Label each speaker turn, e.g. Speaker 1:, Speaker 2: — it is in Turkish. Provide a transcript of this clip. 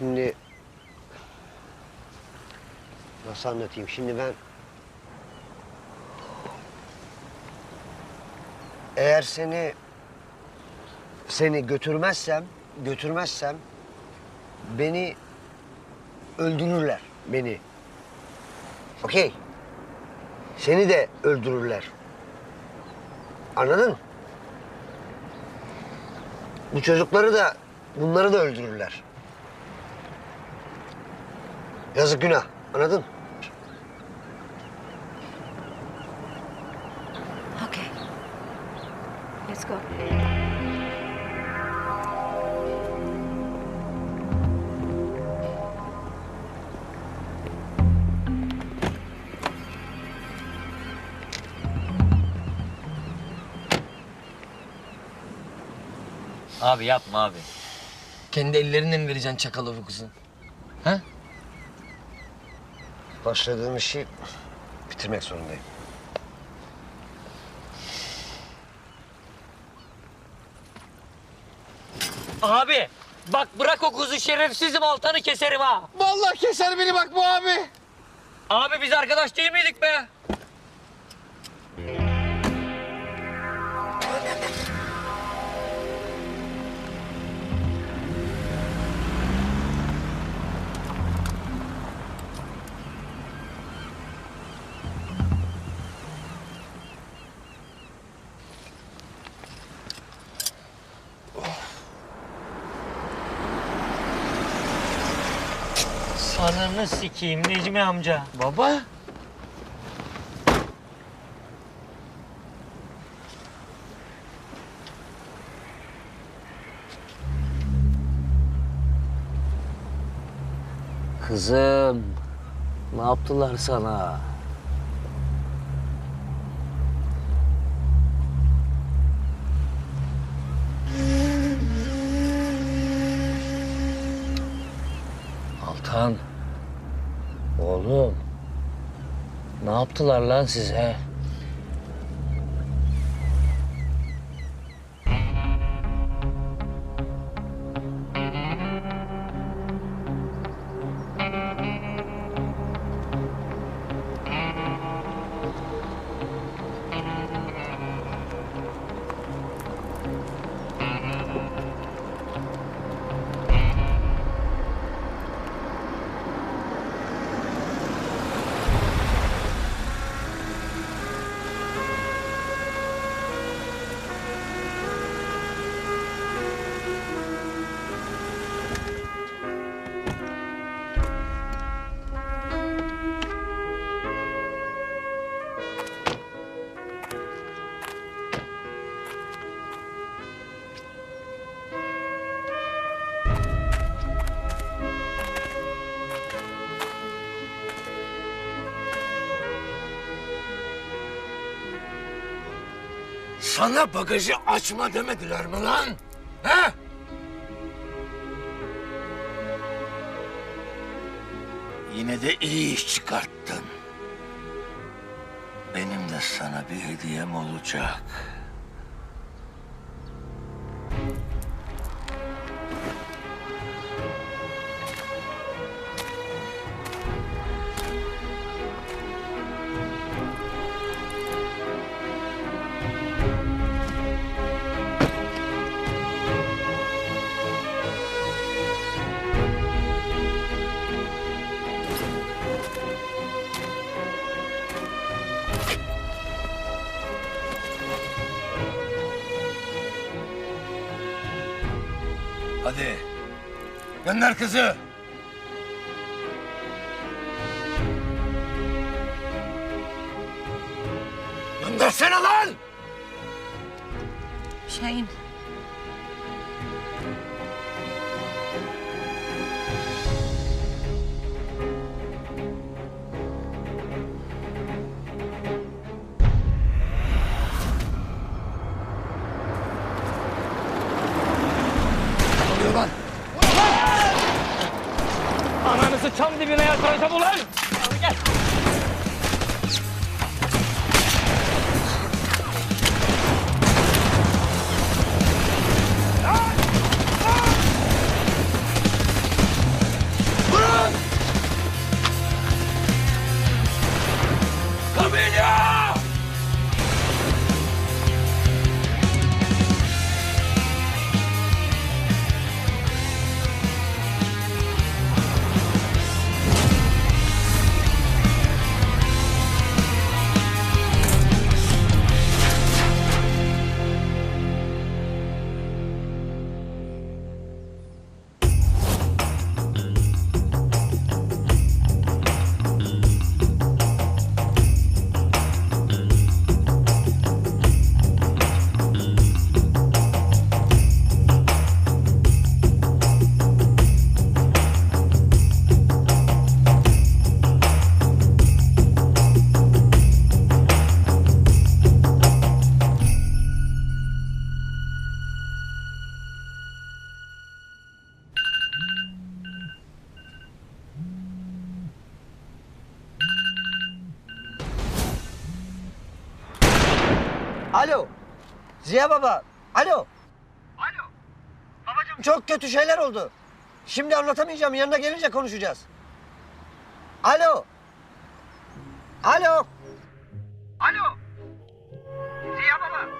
Speaker 1: Şimdi nasıl anlatayım? Şimdi ben eğer seni seni götürmezsem götürmezsem beni öldürürler beni. Okey. Seni de öldürürler. Anladın? Bu çocukları da bunları da öldürürler. Yazık günah. Anladın?
Speaker 2: Okay. Let's go.
Speaker 3: Abi yapma abi.
Speaker 4: Kendi ellerinle mi vereceksin çakala bu kızı? Ha?
Speaker 1: Başladığım işi bitirmek zorundayım.
Speaker 3: Abi bak bırak o kuzu şerefsizim altanı keserim ha.
Speaker 4: Vallahi keser beni bak bu abi.
Speaker 3: Abi biz arkadaş değil miydik be? Sanını sikeyim Necmi amca.
Speaker 4: Baba.
Speaker 5: Kızım, ne yaptılar sana? Ne yaptılar lan size?
Speaker 4: Sana bagajı açma demediler mi lan? He? Yine de iyi iş çıkarttın. Benim de sana bir hediyem olacak. Hadi. Gönder kızı. Göndersene lan!
Speaker 2: Şahin.
Speaker 1: Alo. Ziya baba. Alo. Alo. Babacığım çok kötü şeyler oldu. Şimdi anlatamayacağım. Yanına gelince konuşacağız. Alo. Alo. Alo. Ziya baba.